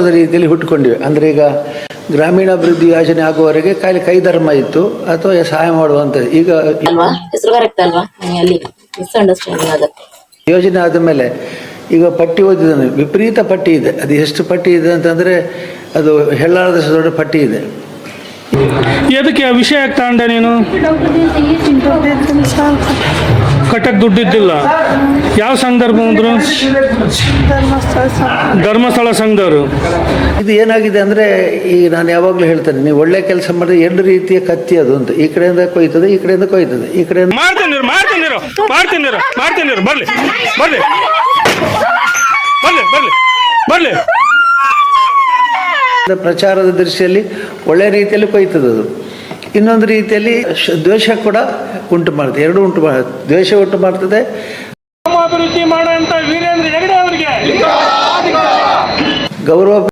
ವಿಶ್ವಾಸದ ರೀತಿಯಲ್ಲಿ ಹುಟ್ಟುಕೊಂಡಿವೆ. ಅಂದರೆ ಈಗ ಗ್ರಾಮೀಣಾಭಿವೃದ್ಧಿ ಯೋಜನೆ ಆಗುವವರೆಗೆ ಖಾಲಿ ಕೈ ಧರ್ಮ ಇತ್ತು ಅಥವಾ ಸಹಾಯ ಮಾಡುವಂಥದ್ದು? ಈಗ ಅಲ್ವಾ? ಹೆಸರು ಕರೆಕ್ಟ್ ಅಲ್ವಾ? ನನಗೆ ಅಲ್ಲಿ ಮಿಸ್ಅಂಡರ್ಸ್ಟ್ಯಾಂಡಿಂಗ್ ಆಗುತ್ತೆ. ಯೋಜನೆ ಆದ ಮೇಲೆ ಈಗ ಪಟ್ಟಿ ಓದಿದ್ದಾನೆ ವಿಪರೀತ ಪಟ್ಟಿ ಇದೆ. ಅದು ಎಷ್ಟು ಪಟ್ಟಿ ಇದೆ ಅಂತಂದರೆ ಅದು ಹೆಳ್ಳಾಳದ ದೊಡ್ಡ ಪಟ್ಟಿ ಇದೆ. ಎದಕ್ಕೆ ಆ ವಿಷಯ ಆಗ್ತಾ ತಗೊಂಡೆ ನೀನು? ಕಟ್ಟಕ್ಕೆ ದುಡ್ಡಿದ್ದಿಲ್ಲ. ಯಾವ ಸಂದರ್ಭ ಅಂದ್ರು? ಧರ್ಮಸ್ಥಳ ಸಂಘದವರು. ಇದು ಏನಾಗಿದೆ ಅಂದರೆ ಈಗ ನಾನು ಯಾವಾಗಲೂ ಹೇಳ್ತೇನೆ ನೀವು ಒಳ್ಳೆ ಕೆಲಸ ಮಾಡಿದ್ರೆ ಎರಡು ರೀತಿಯ ಕತ್ತಿ ಅದು ಅಂತ. ಈ ಕಡೆಯಿಂದ ಕೊಯ್ತದೆ ಈ ಕಡೆಯಿಂದ ಕೊಯ್ತದೆ ಈ ಕಡೆಯಿಂದ ಮಾಡ್ತೀನಿ ಮಾಡ್ತೀನಿ ಮಾಡ್ತೀನಿ ಮಾಡ್ತೀನಿ ಬರ್ಲಿ ಬರ್ಲಿ ಬರ್ಲಿ ಬರ್ಲಿ ಬರ್ಲಿ. ಪ್ರಚಾರದ ದೃಷ್ಟಿಯಲ್ಲಿ ಒಳ್ಳೆ ರೀತಿಯಲ್ಲಿ ಕೊಯ್ತದೆ ಅದು. ಇನ್ನೊಂದು ರೀತಿಯಲ್ಲಿ ದ್ವೇಷ ಕೂಡ ಉಂಟು ಮಾಡುತ್ತೆ. ಎರಡು ಉಂಟು ದ್ವೇಷ ಉಂಟು ಮಾಡ್ತದೆ. ಅಭಿವೃದ್ಧಿ ಮಾಡುವಂತ ವೀರೇಂದ್ರ ಹೆಗಡೆ ಅವರಿಗೆ. ಗೌರವ